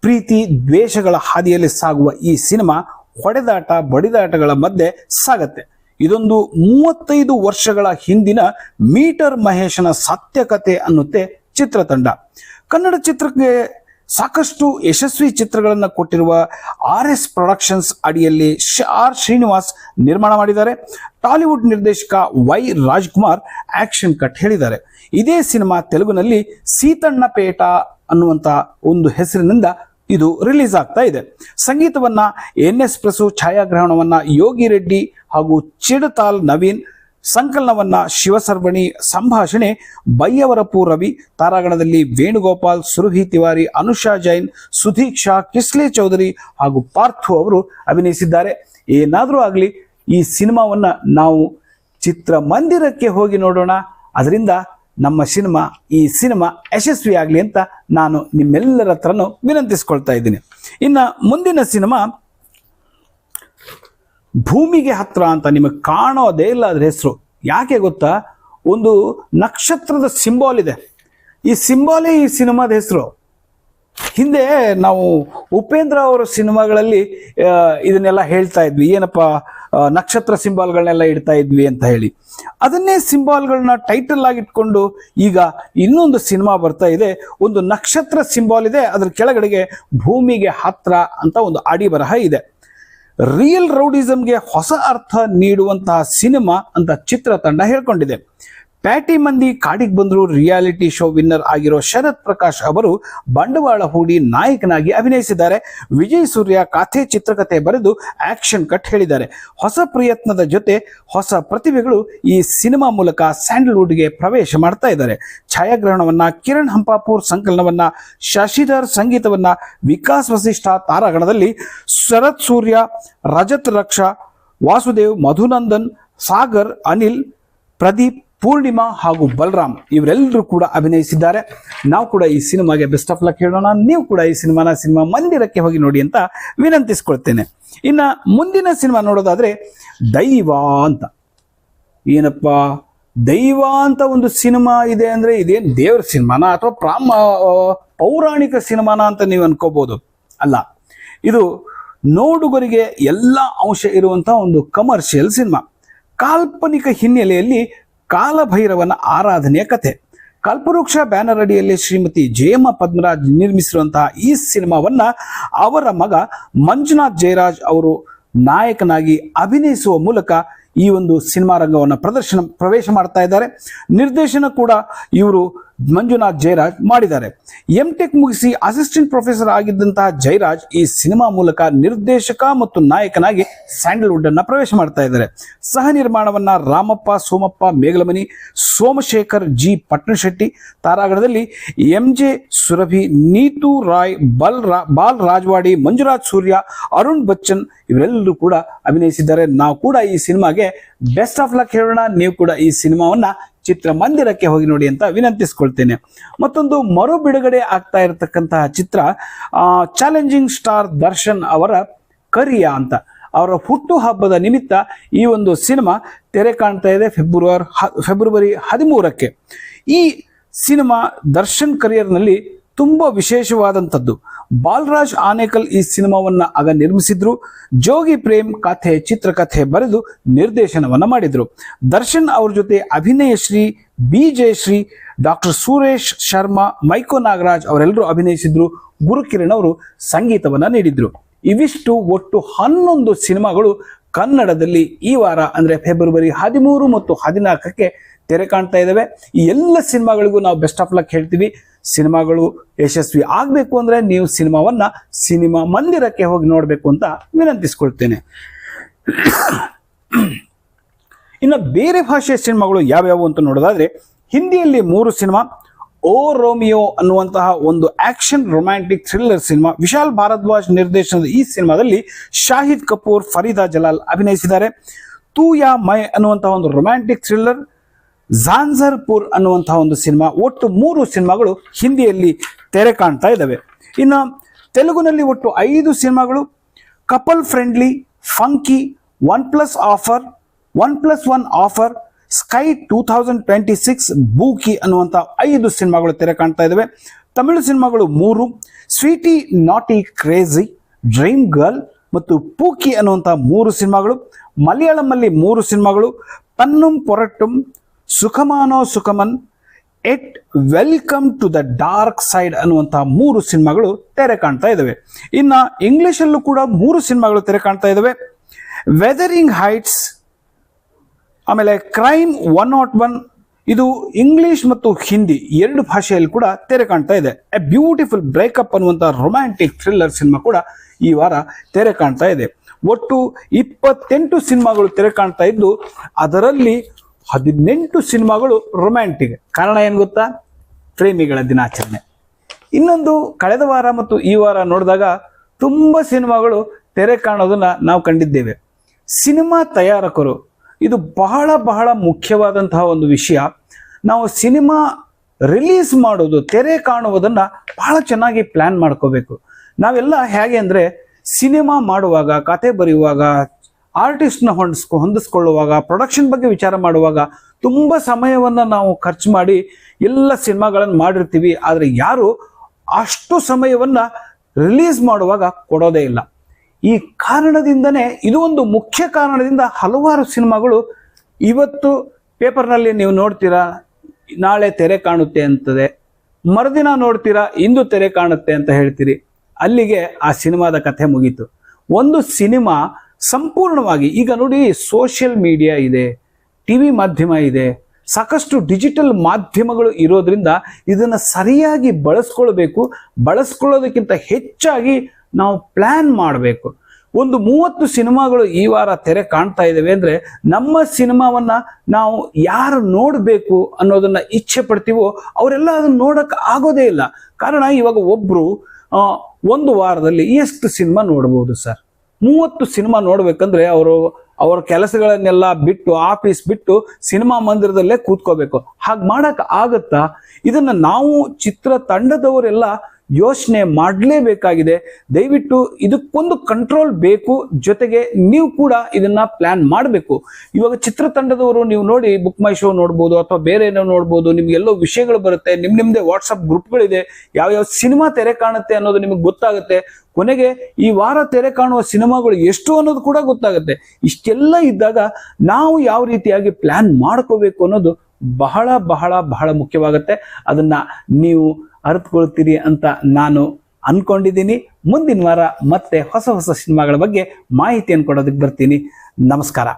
Speaker 1: ಪ್ರೀತಿ ದ್ವೇಷಗಳ ಹಾದಿಯಲ್ಲಿ ಸಾಗುವ ಈ ಸಿನಿಮಾ ಹೊಡೆದಾಟ, ಬಡಿದಾಟಗಳ ಮಧ್ಯೆ ಸಾಗತ್ತೆ. ಇದೊಂದು ಮೂವತ್ತೈದು ವರ್ಷಗಳ ಹಿಂದಿನ ಮೀಟರ್ ಮಹೇಶನ ಸತ್ಯಕತೆ ಅನ್ನುತ್ತೆ ಚಿತ್ರತಂಡ. ಕನ್ನಡ ಚಿತ್ರಕ್ಕೆ ಸಾಕಷ್ಟು ಯಶಸ್ವಿ ಚಿತ್ರಗಳನ್ನು ಕೊಟ್ಟಿರುವ ಆರ್ ಎಸ್ ಪ್ರೊಡಕ್ಷನ್ಸ್ ಅಡಿಯಲ್ಲಿ ಆರ್ ಶ್ರೀನಿವಾಸ್ ನಿರ್ಮಾಣ ಮಾಡಿದ್ದಾರೆ. ಟಾಲಿವುಡ್ ನಿರ್ದೇಶಕ ವೈ ರಾಜ್ಕುಮಾರ್ ಆಕ್ಷನ್ ಕಟ್ ಹೇಳಿದ್ದಾರೆ. ಇದೇ ಸಿನಿಮಾ ತೆಲುಗಿನಲ್ಲಿ ಸೀತಣ್ಣಪೇಟ ಅನ್ನುವಂಥ ಒಂದು ಹೆಸರಿನಿಂದ ಇದು ರಿಲೀಸ್ ಆಗ್ತಾ ಇದೆ. ಸಂಗೀತವನ್ನ ಎನ್ ಎಸ್ ಪ್ರಸು ಛಾಯಾಗ್ರಹಣವನ್ನ ಯೋಗಿ ರೆಡ್ಡಿ ಹಾಗೂ ಚಿಡತಾಲ್ ನವೀನ್ ಸಂಕಲನವನ್ನ ಶಿವಸರ್ವಣಿ ಸಂಭಾಷಣೆ ಬೈಯವರಪ್ಪು ರವಿ ತಾರಾಗಣದಲ್ಲಿ ವೇಣುಗೋಪಾಲ್ ಸುರುಹಿ ತಿವಾರಿ, ಅನುಷಾ ಜೈನ್ ಸುಧೀಕ್ಷಾ ಕಿಸ್ಲೆ ಚೌಧರಿ ಹಾಗೂ ಪಾರ್ಥು ಅವರು ಅಭಿನಯಿಸಿದ್ದಾರೆ. ಏನಾದರೂ ಆಗಲಿ ಈ ಸಿನಿಮಾವನ್ನು ನಾವು ಚಿತ್ರಮಂದಿರಕ್ಕೆ ಹೋಗಿ ನೋಡೋಣ. ಅದರಿಂದ ನಮ್ಮ ಸಿನಿಮಾ, ಈ ಸಿನಿಮಾ ಯಶಸ್ವಿ ಆಗಲಿ ಅಂತ ನಾನು ನಿಮ್ಮೆಲ್ಲರ ಹತ್ರನೂ ವಿನಂತಿಸ್ಕೊಳ್ತಾ ಇದ್ದೀನಿ. ಇನ್ನು ಮುಂದಿನ ಸಿನಿಮಾ ಭೂಮಿಗೆ ಹತ್ರ ಅಂತ ನಿಮಗೆ ಕಾಣೋದೇ ಇಲ್ಲ ಅದ್ರ ಹೆಸರು. ಯಾಕೆ ಗೊತ್ತಾ? ಒಂದು ನಕ್ಷತ್ರದ ಸಿಂಬಾಲ್ ಇದೆ. ಈ ಸಿಂಬಾಲೇ ಈ ಸಿನಿಮಾದ ಹೆಸರು. ಹಿಂದೆ ನಾವು ಉಪೇಂದ್ರ ಅವರ ಸಿನಿಮಾಗಳಲ್ಲಿ ಇದನ್ನೆಲ್ಲ ಹೇಳ್ತಾ ಇದ್ವಿ. ಏನಪ್ಪ? ನಕ್ಷತ್ರ ಸಿಂಬಾಲ್ಗಳನ್ನೆಲ್ಲ ಇಡ್ತಾ ಇದ್ವಿ ಅಂತ ಹೇಳಿ. ಅದನ್ನೇ ಸಿಂಬಾಲ್ಗಳನ್ನ ಟೈಟಲ್ ಆಗಿ ಇಟ್ಕೊಂಡು ಈಗ ಇನ್ನೊಂದು ಸಿನಿಮಾ ಬರ್ತಾ ಇದೆ. ಒಂದು ನಕ್ಷತ್ರ ಸಿಂಬಾಲ್ ಇದೆ. ಅದ್ರ ಕೆಳಗಡೆಗೆ ಭೂಮಿಗೆ ಹತ್ರ ಅಂತ ಒಂದು ಆಡಿ ಬರಹ ಇದೆ. ರಿಯಲ್ ರೌಡಿಸಮ್ಗೆ ಹೊಸ ಅರ್ಥ ನೀಡುವಂತಹ ಸಿನಿಮಾ ಅಂತ ಚಿತ್ರತಂಡ ಹೇಳ್ಕೊಂಡಿದೆ. ಪ್ಯಾಟಿ ಮಂದಿ ಕಾಡಿಗೆ ಬಂದ್ರು ರಿಯಾಲಿಟಿ ಶೋ ವಿನ್ನರ್ ಆಗಿರೋ ಶರತ್ ಪ್ರಕಾಶ್ ಅವರು ಬಂಡವಾಳ ಹೂಡಿ ನಾಯಕನಾಗಿ ಅಭಿನಯಿಸಿದ್ದಾರೆ. ವಿಜಯ್ ಸೂರ್ಯ ಕಾಥೆ ಚಿತ್ರಕಥೆ ಬರೆದು ಆಕ್ಷನ್ ಕಟ್ ಹೇಳಿದ್ದಾರೆ. ಹೊಸ ಪ್ರಯತ್ನದ ಜೊತೆ ಹೊಸ ಪ್ರತಿಭೆಗಳು ಈ ಸಿನಿಮಾ ಮೂಲಕ ಸ್ಯಾಂಡಲ್ವುಡ್ಗೆ ಪ್ರವೇಶ ಮಾಡ್ತಾ ಇದ್ದಾರೆ. ಛಾಯಾಗ್ರಹಣವನ್ನ ಕಿರಣ್ ಹಂಪಾಪುರ್ ಸಂಕಲನವನ್ನ ಶಶಿಧರ್ ಸಂಗೀತವನ್ನ ವಿಕಾಸ್ ವಸಿಷ್ಠ ತಾರಾಗಣದಲ್ಲಿ ಶರತ್ ಸೂರ್ಯ, ರಜತ್ ರಕ್ಷಾ, ವಾಸುದೇವ್, ಮಧುನಂದನ್, ಸಾಗರ್, ಅನಿಲ್, ಪ್ರದೀಪ್ ಪೂರ್ಣಿಮಾ ಹಾಗೂ ಬಲರಾಮ್ ಇವರೆಲ್ಲರೂ ಕೂಡ ಅಭಿನಯಿಸಿದ್ದಾರೆ. ನಾವು ಕೂಡ ಈ ಸಿನಿಮಾಗೆ ಬೆಸ್ಟ್ ಆಫ್ ಲಕ್ ಹೇಳೋಣ. ನೀವು ಕೂಡ ಈ ಸಿನಿಮಾನ ಸಿನಿಮಾ ಮಂದಿರಕ್ಕೆ ಹೋಗಿ ನೋಡಿ ಅಂತ ವಿನಂತಿಸ್ಕೊಳ್ತೇನೆ. ಇನ್ನು ಮುಂದಿನ ಸಿನಿಮಾ ನೋಡೋದಾದರೆ ದೈವ ಅಂತ. ಏನಪ್ಪ? ದೈವ ಅಂತ ಒಂದು ಸಿನಿಮಾ ಇದೆ ಅಂದರೆ ಇದೇನು ದೇವ್ರ ಸಿನಿಮಾನ ಅಥವಾ ಪ್ರಾಮ ಪೌರಾಣಿಕ ಸಿನಿಮಾನ ಅಂತ ನೀವು ಅನ್ಕೋಬಹುದು ಅಲ್ಲ. ಇದು ನೋಡುಗರಿಗೆ ಎಲ್ಲ ಅಂಶ ಇರುವಂತಹ ಒಂದು ಕಮರ್ಷಿಯಲ್ ಸಿನಿಮಾ. ಕಾಲ್ಪನಿಕ ಹಿನ್ನೆಲೆಯಲ್ಲಿ ಕಾಲಭೈರವನ ಆರಾಧನೆಯ ಕಥೆ. ಕಲ್ಪವೃಕ್ಷ ಬ್ಯಾನರ್ ಅಡಿಯಲ್ಲಿ ಶ್ರೀಮತಿ ಜಯಮ್ಮ ಪದ್ಮರಾಜ್ ನಿರ್ಮಿಸಿರುವಂತಹ ಈ ಸಿನಿಮಾವನ್ನ ಅವರ ಮಗ ಮಂಜುನಾಥ್ ಜಯರಾಜ್ ಅವರು ನಾಯಕನಾಗಿ ಅಭಿನಯಿಸುವ ಮೂಲಕ ಈ ಒಂದು ಸಿನಿಮಾ ರಂಗವನ್ನು ಪ್ರದರ್ಶನ ಪ್ರವೇಶ ಮಾಡ್ತಾ ಇದ್ದಾರೆ. ನಿರ್ದೇಶನ ಕೂಡ ಇವರು ಮಂಜುನಾಥ್ ಜಯರಾಜ್ ಮಾಡಿದ್ದಾರೆ. ಎಂ ಟೆಕ್ ಮುಗಿಸಿ ಅಸಿಸ್ಟೆಂಟ್ ಪ್ರೊಫೆಸರ್ ಆಗಿದ್ದಂತಹ ಜಯರಾಜ್ ಈ ಸಿನಿಮಾ ಮೂಲಕ ನಿರ್ದೇಶಕ ಮತ್ತು ನಾಯಕನಾಗಿ ಸ್ಯಾಂಡಲ್ವುಡ್ ಅನ್ನ ಪ್ರವೇಶ ಮಾಡ್ತಾ ಇದ್ದಾರೆ. ಸಹ ನಿರ್ಮಾಣವನ್ನ ರಾಮಪ್ಪ, ಸೋಮಪ್ಪ ಮೇಗಲಮನಿ ಸೋಮಶೇಖರ್, ಜಿ. ಪಟ್ನಶೆಟ್ಟಿ ತಾರಾಗಣದಲ್ಲಿ ಎಂ ಜೆ ಸುರಭಿ, ನೀತು ರಾಯ್ ಬಲ್ ಬಾಲ್ ರಾಜವಾಡಿ, ಮಂಜುನಾಥ್ ಸೂರ್ಯ, ಅರುಣ್ ಬಚ್ಚನ್ ಇವರೆಲ್ಲರೂ ಕೂಡ ಅಭಿನಯಿಸಿದ್ದಾರೆ. ನಾವು ಕೂಡ ಈ ಸಿನಿಮಾಗೆ ಬೆಸ್ಟ್ ಆಫ್ ಲಕ್ ಹೇಳೋಣ. ನೀವು ಕೂಡ ಈ ಸಿನಿಮಾವನ್ನ ಚಿತ್ರಮಂದಿರಕ್ಕೆ ಹೋಗಿ ನೋಡಿ ಅಂತ ವಿನಂತಿಸ್ಕೊಳ್ತೇನೆ. ಮತ್ತೊಂದು ಮರು ಬಿಡುಗಡೆ ಆಗ್ತಾ ಇರತಕ್ಕಂತಹ ಚಿತ್ರ ಚಾಲೆಂಜಿಂಗ್ ಸ್ಟಾರ್ ದರ್ಶನ್ ಅವರ ಕರಿಯ ಅಂತ. ಅವರ ಹುಟ್ಟು ಹಬ್ಬದ ನಿಮಿತ್ತ ಈ ಒಂದು ಸಿನಿಮಾ ತೆರೆ ಕಾಣ್ತಾ ಇದೆ ಫೆಬ್ರವರಿ ಫೆಬ್ರವರಿ ಹದಿಮೂರಕ್ಕೆ. ಈ ಸಿನಿಮಾ ದರ್ಶನ್ ಕರಿಯರ್ನಲ್ಲಿ ತುಂಬ ವಿಶೇಷವಾದಂಥದ್ದು. ಬಾಲರಾಜ್ ಆನೇಕಲ್ ಈ ಸಿನಿಮಾವನ್ನ ಆಗ ನಿರ್ಮಿಸಿದ್ರು. ಜೋಗಿ ಪ್ರೇಮ್ ಕಥೆ, ಚಿತ್ರಕಥೆ ಬರೆದು ನಿರ್ದೇಶನವನ್ನ ಮಾಡಿದ್ರು. ದರ್ಶನ್ ಅವ್ರ ಜೊತೆ ಅಭಿನಯ ಶ್ರೀ ಬಿ ಜಯಶ್ರೀ ಡಾಕ್ಟರ್ ಸುರೇಶ್ ಶರ್ಮಾ, ಮೈಕೋ ನಾಗರಾಜ್ ಅವರೆಲ್ಲರೂ ಅಭಿನಯಿಸಿದ್ರು. ಗುರುಕಿರಣ್ ಅವರು ಸಂಗೀತವನ್ನ ನೀಡಿದ್ರು. ಇವಿಷ್ಟು ಒಟ್ಟು ಹನ್ನೊಂದು ಸಿನಿಮಾಗಳು ಕನ್ನಡದಲ್ಲಿ ಈ ವಾರ ಅಂದ್ರೆ ಫೆಬ್ರವರಿ ಹದಿಮೂರು ಮತ್ತು ಹದಿನಾಲ್ಕಕ್ಕೆ ತೆರೆ ಕಾಣ್ತಾ ಇದ್ದಾವೆ ಈ ಎಲ್ಲ ಸಿನಿಮಾಗಳಿಗೂ ನಾವು ಬೆಸ್ಟ್ ಆಫ್ ಲಕ್ ಹೇಳ್ತೀವಿ. ಸಿನಿಮಾಗಳು ಯಶಸ್ವಿ ಆಗಬೇಕು ಅಂದರೆ ನೀವು ಸಿನಿಮಾವನ್ನ ಸಿನಿಮಾ ಮಂದಿರಕ್ಕೆ ಹೋಗಿ ನೋಡಬೇಕು ಅಂತ ವಿನಂತಿಸ್ಕೊಳ್ತೇನೆ. ಇನ್ನು ಬೇರೆ ಭಾಷೆಯ ಸಿನಿಮಾಗಳು ಯಾವ್ಯಾವು ಅಂತ ನೋಡೋದಾದ್ರೆ ಹಿಂದಿಯಲ್ಲಿ ಮೂರು ಸಿನಿಮಾ, ಓ ರೋಮಿಯೋ ಅನ್ನುವಂತಹ ಒಂದು action romantic thriller cinema, Vishal Bharadwaj ನಿರ್ದೇಶನದ ಈ ಸಿನಿಮಾದಲ್ಲಿ ಶಾಹಿದ್ ಕಪೂರ್, ಫರೀದಾ ಜಲಾಲ್ ಅಭಿನಯಿಸಿದ್ದಾರೆ. ತೂಯಾ ಮೈ ಅನ್ನುವಂತಹ ಒಂದು ರೊಮ್ಯಾಂಟಿಕ್ ಥ್ರಿಲ್ಲರ್ ಜಾನ್ಸರ್ಪುರ್ ಅನ್ನುವಂತಹ ಒಂದು ಸಿನಿಮಾ, ಒಟ್ಟು ಮೂರು ಸಿನಿಮಾಗಳು ಹಿಂದಿಯಲ್ಲಿ ತೆರೆ ಕಾಣ್ತಾ ಇದ್ದಾವೆ. ಇನ್ನು ತೆಲುಗುನಲ್ಲಿ ಒಟ್ಟು ಐದು ಸಿನಿಮಾಗಳು, couple friendly, funky, one plus offer, one plus one offer, sky two thousand twenty six, bookie ಅನ್ನುವಂಥ ಐದು ಸಿನಿಮಾಗಳು ತೆರೆ ಕಾಣ್ತಾ ಇದ್ದಾವೆ. ತಮಿಳು ಸಿನಿಮಾಗಳು ಮೂರು, ಸ್ವೀಟಿ ನಾಟಿ ಕ್ರೇಜಿ, ಡ್ರೀಮ್ ಗರ್ಲ್ ಮತ್ತು ಪೂಕಿ ಅನ್ನುವಂಥ ಮೂರು ಸಿನಿಮಾಗಳು ಮಲಯಾಳಂನಲ್ಲಿ ಮೂರು ಸಿನಿಮಾಗಳು, Pennum Porattum Sukhamano Sukhaman, at welcome to the dark side ಅನ್ನುವಂತಹ ಮೂರು ಸಿನಿಮಾಗಳು ತೆರೆ ಕಾಣ್ತಾ ಇದ್ದಾವೆ ಇನ್ನ ಇಂಗ್ಲಿಷಲ್ಲೂ ಕೂಡ ಮೂರು ಸಿನಿಮಾಗಳು ತೆರೆ ಕಾಣ್ತಾ ಇದ್ದಾವೆ ವೆದರಿಂಗ್ ಹೈಟ್ಸ್ ಆಮೇಲೆ ಕ್ರೈಮ್ ಒನ್ ನಾಟ್ ಒನ್ ಇದು ಇಂಗ್ಲಿಷ್ ಮತ್ತು ಹಿಂದಿ ಎರಡು ಭಾಷೆಯಲ್ಲಿ ಕೂಡ ತೆರೆ ಕಾಣ್ತಾ ಇದೆ. ಎ ಬ್ಯೂಟಿಫುಲ್ ಬ್ರೇಕಪ್ ಅನ್ನುವಂಥ ರೊಮ್ಯಾಂಟಿಕ್ ಥ್ರಿಲ್ಲರ್ ಸಿನಿಮಾ ಕೂಡ ಈ ವಾರ ತೆರೆ ಕಾಣ್ತಾ ಇದೆ. ಒಟ್ಟು ಇಪ್ಪತ್ತೆಂಟು ಸಿನಿಮಾಗಳು ತೆರೆ ಕಾಣ್ತಾ ಇದ್ದು, ಅದರಲ್ಲಿ ಹದಿನೆಂಟು ಸಿನಿಮಾಗಳು ರೊಮ್ಯಾಂಟಿಕ್ ಕಾರಣ ಏನು ಗೊತ್ತಾ? ಪ್ರೇಮಿಗಳ ದಿನಾಚರಣೆ. ಇನ್ನೊಂದು ಕಳೆದ ವಾರ ಮತ್ತು ಈ ವಾರ ನೋಡಿದಾಗ ತುಂಬ ಸಿನಿಮಾಗಳು ತೆರೆ ಕಾಣೋದನ್ನ ನಾವು ಕಂಡಿದ್ದೇವೆ. ಸಿನಿಮಾ ತಯಾರಕರು, ಇದು ಬಹಳ ಬಹಳ ಮುಖ್ಯವಾದಂತಹ ಒಂದು ವಿಷಯ. ನಾವು ಸಿನಿಮಾ ರಿಲೀಸ್ ಮಾಡೋದು, ತೆರೆ ಕಾಣುವುದನ್ನು ಬಹಳ ಚೆನ್ನಾಗಿ ಪ್ಲಾನ್ ಮಾಡ್ಕೋಬೇಕು. ನಾವೆಲ್ಲ ಹೇಗೆ ಅಂದರೆ, ಸಿನಿಮಾ ಮಾಡುವಾಗ, ಕತೆ ಬರೆಯುವಾಗ ಆರ್ಟಿಸ್ಟ್ನ ಹೊಂದಿಸ್ಕೊ ಹೊಂದಿಸ್ಕೊಳ್ಳುವಾಗ ಪ್ರೊಡಕ್ಷನ್ ಬಗ್ಗೆ ವಿಚಾರ ಮಾಡುವಾಗ ತುಂಬ ಸಮಯವನ್ನು ನಾವು ಖರ್ಚು ಮಾಡಿ ಎಲ್ಲ ಸಿನಿಮಾಗಳನ್ನು ಮಾಡಿರ್ತೀವಿ. ಆದರೆ ಯಾರು ಅಷ್ಟು ಸಮಯವನ್ನು ರಿಲೀಸ್ ಮಾಡುವಾಗ ಕೊಡೋದೇ ಇಲ್ಲ. ಈ ಕಾರಣದಿಂದನೇ, ಇದು ಒಂದು ಮುಖ್ಯ ಕಾರಣದಿಂದ ಹಲವಾರು ಸಿನಿಮಾಗಳು ಇವತ್ತು ಪೇಪರ್ನಲ್ಲಿ ನೀವು ನೋಡ್ತೀರಾ, ನಾಳೆ ತೆರೆ ಕಾಣುತ್ತೆ ಅಂತದೆ. ಮರುದಿನ ನೋಡ್ತೀರಾ, ಇಂದು ತೆರೆ ಕಾಣುತ್ತೆ ಅಂತ ಹೇಳ್ತೀರಿ. ಅಲ್ಲಿಗೆ ಆ ಸಿನಿಮಾದ ಕಥೆ ಮುಗೀತು. ಒಂದು ಸಿನಿಮಾ ಸಂಪೂರ್ಣವಾಗಿ, ಈಗ ನೋಡಿ ಸೋಷಿಯಲ್ ಮೀಡಿಯಾ ಇದೆ ಟಿ ವಿ ಮಾಧ್ಯಮ ಇದೆ, ಸಾಕಷ್ಟು ಡಿಜಿಟಲ್ ಮಾಧ್ಯಮಗಳು ಇರೋದ್ರಿಂದ ಇದನ್ನು ಸರಿಯಾಗಿ ಬಳಸ್ಕೊಳ್ಬೇಕು, ಬಳಸ್ಕೊಳ್ಳೋದಕ್ಕಿಂತ ಹೆಚ್ಚಾಗಿ ನಾವು ಪ್ಲ್ಯಾನ್ ಮಾಡಬೇಕು. ಒಂದು ಮೂವತ್ತು ಸಿನಿಮಾಗಳು ಈ ವಾರ ತೆರೆ ಕಾಣ್ತಾ ಇದ್ದಾವೆ ಅಂದರೆ ನಮ್ಮ ಸಿನಿಮಾವನ್ನ ನಾವು ಯಾರು ನೋಡಬೇಕು ಅನ್ನೋದನ್ನ ಇಚ್ಛೆ ಪಡ್ತೀವೋ ಅವರೆಲ್ಲ ಅದನ್ನ ನೋಡೋಕೆ ಆಗೋದೇ ಇಲ್ಲ. ಕಾರಣ ಇವಾಗ ಒಬ್ರು ಒಂದು ವಾರದಲ್ಲಿ ಎಷ್ಟು ಸಿನಿಮಾ ನೋಡ್ಬೋದು ಸರ್? ಮೂವತ್ತು ಸಿನಿಮಾ ನೋಡ್ಬೇಕಂದ್ರೆ ಅವರು ಅವರ ಕೆಲಸಗಳನ್ನೆಲ್ಲ ಬಿಟ್ಟು ಆಫೀಸ್ ಬಿಟ್ಟು ಸಿನಿಮಾ ಮಂದಿರದಲ್ಲೇ ಕೂತ್ಕೋಬೇಕು. ಹಾಗೆ ಮಾಡಕ್ ಆಗತ್ತಾ? ಇದನ್ನ ನಾವು ಚಿತ್ರ ತಂಡದವರೆಲ್ಲ ಯೋಚನೆ ಮಾಡಲೇಬೇಕಾಗಿದೆ. ದಯವಿಟ್ಟು ಇದಕ್ಕೊಂದು ಕಂಟ್ರೋಲ್ ಬೇಕು. ಜೊತೆಗೆ ನೀವು ಕೂಡ ಇದನ್ನ ಪ್ಲಾನ್ ಮಾಡಬೇಕು. ಇವಾಗ ಚಿತ್ರತಂಡದವರು ನೀವು ನೋಡಿ ಬುಕ್ ಮೈ ಶೋ ನೋಡ್ಬೋದು ಅಥವಾ ಬೇರೆ ಏನೋ ನೋಡ್ಬೋದು ನಿಮ್ಗೆಲ್ಲೋ ವಿಷಯಗಳು ಬರುತ್ತೆ, ನಿಮ್ ನಿಮ್ದೇ ವಾಟ್ಸಪ್ ಗ್ರೂಪ್ಗಳಿದೆ ಯಾವ ಸಿನಿಮಾ ತೆರೆ ಕಾಣುತ್ತೆ ಅನ್ನೋದು ನಿಮಗೆ ಗೊತ್ತಾಗುತ್ತೆ. ಕೊನೆಗೆ ಈ ವಾರ ತೆರೆ ಕಾಣುವ ಸಿನಿಮಾಗಳು ಎಷ್ಟು ಅನ್ನೋದು ಕೂಡ ಗೊತ್ತಾಗುತ್ತೆ. ಇಷ್ಟೆಲ್ಲ ಇದ್ದಾಗ ನಾವು ಯಾವ ರೀತಿಯಾಗಿ ಪ್ಲಾನ್ ಮಾಡ್ಕೋಬೇಕು ಅನ್ನೋದು ಬಹಳ ಬಹಳ ಬಹಳ ಮುಖ್ಯವಾಗುತ್ತೆ. ಅದನ್ನ ನೀವು ಅರಿತುಕೊಳ್ತೀರಿ ಅಂತ ನಾನು ಅನ್ಕೊಂಡಿದ್ದೀನಿ. ಮುಂದಿನ ವಾರ ಮತ್ತೆ ಹೊಸ ಹೊಸ ಸಿನಿಮಾಗಳ ಬಗ್ಗೆ ಮಾಹಿತಿಯನ್ನು ಕೊಡೋದಕ್ಕೆ ಬರ್ತೀನಿ. ನಮಸ್ಕಾರ.